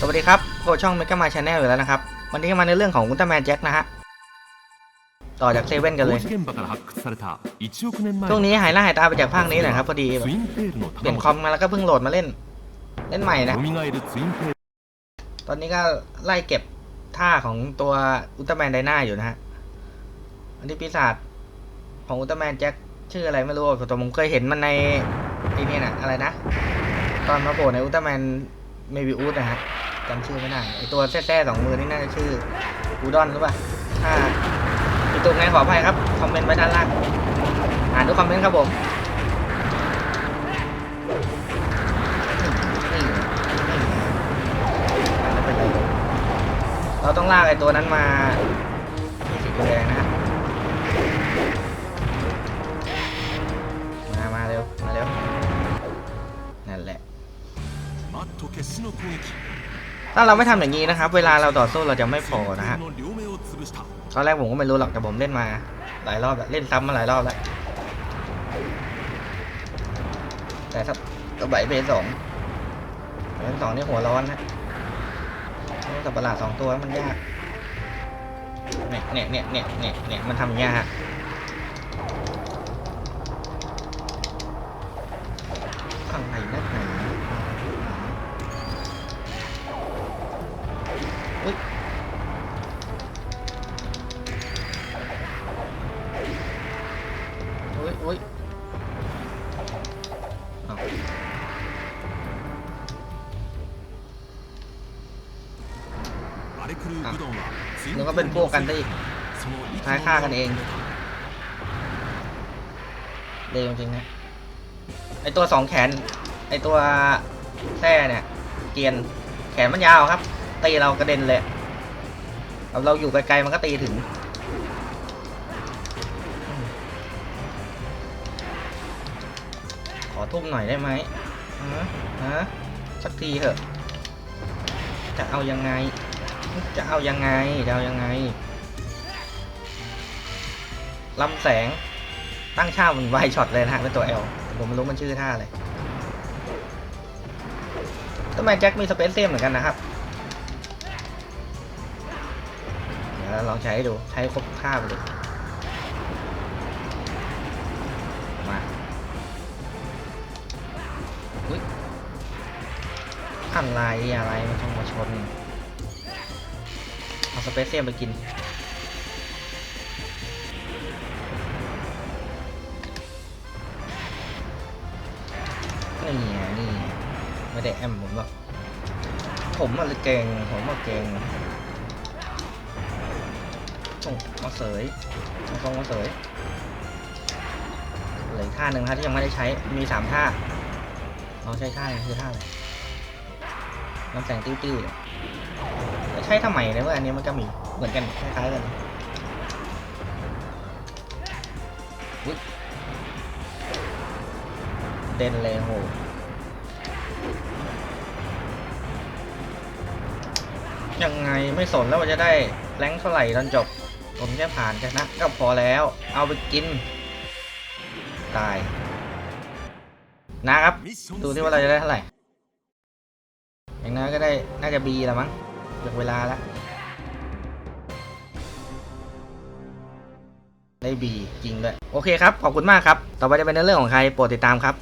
สวัสดีครับโคช่องเมกามาชาแนลอยู่แล้วนะครับ วันนี้มาในเรื่องของอุลตร้าแมนแจ็คนะฮะ ต่อจากเซเว่นกันเลยช่วงนี้หายหน้าหายตาไปจากภาคนี้แหละครับพอดีเปลี่ยนคอมมาแล้วก็เพิ่งโหลดมาเล่น เล่นใหม่นะ ตอนนี้ก็ไล่เก็บท่าของตัวอุลตร้าแมนไดนาอยู่นะฮะ อันนี้ปีศาจของอุลตร้าแมนแจ็คชื่ออะไรไม่รู้แต่ผมเคยเห็นมันในที่นี่นะอะไรนะ ตอนมาโผล่ในอุลตร้าแมนเมวิอุสนะฮะ จำชื่อไม่ได้ไอตัวแท้ๆสองมือนี่น่าจะชื่อกูดอนหรือเปล่าถ้าผิดถูกไงขออภัยครับ คอมเมนต์ไว้ด้านล่าง อ่านทุกคอมเมนต์ครับผมเราต้องลากไอตัวนั้นมาที่สีแดงนะมา มาเร็ว มาเร็ว นั่นแหละ ถ้าเราไม่ทำอย่างนี้นะครับ เวลาเราต่อสู้เราจะไม่พอนะฮะตอนแรกผมก็ไม่รู้หรอกแต่ผมเล่นมา หลายรอบแล้วเล่นซ้ำมาหลายรอบแล้วแต่ถ้าตัวใบเบสองเบสองนี่หัวร้อนนะสับประหลาดสองตัวมันยากเนี่ยเนี่ยเนี่ยเนี่ยเนี่ยมันทำยาก ฮ้ยโอ้ยโอ้ยแล้วก็เป็นพวกกันได้อีกท้ายฆ่ากันเองเร็จริงนะไอตัวสองแขน ไอตัวแท่เนี่ย เกียนแขนมันยาวครับ ตีเรากระเด็นเลยเราเราอยู่ไกลๆมันก็ตีถึง ขอทุ่มหน่อยได้ไหมฮะฮะสักทีเถอะ จะเอายังไง จะเอายังไงจะเอายังไงลำแสงตั้งช่ามันไวช็อตเลยนะฮะเป็นตัว L ผมไม่รู้มันชื่อท่าอะไรทำไมแจ็คมีสเปซเซียมเหมือนกันนะครับ เดี๋ยวลองใช้ดู ใช้ครบท่าไปเลยมาอุ้ยอะไรอะไรมาชงมาชนเอาสเปซเซียมไปกินนี่ไงนี่ไงไม่ได้แอมผมหรอกผมมาเลยเก่งผมมาเก่ง ส่งมาเสยส่งมาเสยเหลือท่าหนึ่งนะที่ยังไม่ได้ใช้ มีสามท่า เราใช้ท่าหนึงคือท่าอะไรน้ำแสงติ้วๆเนี่ยจะใช้ทำไมนเมื่ออันนี้มันก็มีเหมือนกันคล้ายๆกันเด่นเลยโหยังไงไม่สนแล้วว่าจะได้แรงเท่าไหร่ตอนจบ ผมแค่ผ่านชนะก็พอแล้ว เอาไปกิน ตาย นะครับ ดูที่ว่าเราจะได้เท่าไหร่ อย่างน้อยก็ได้ น่าจะบีละมั้งเหลือเวลาแล้ว ได้บีจริงด้วย โอเคครับ ขอบคุณมากครับ ต่อไปจะเป็นเรื่องของใคร โปรดติดตามครับ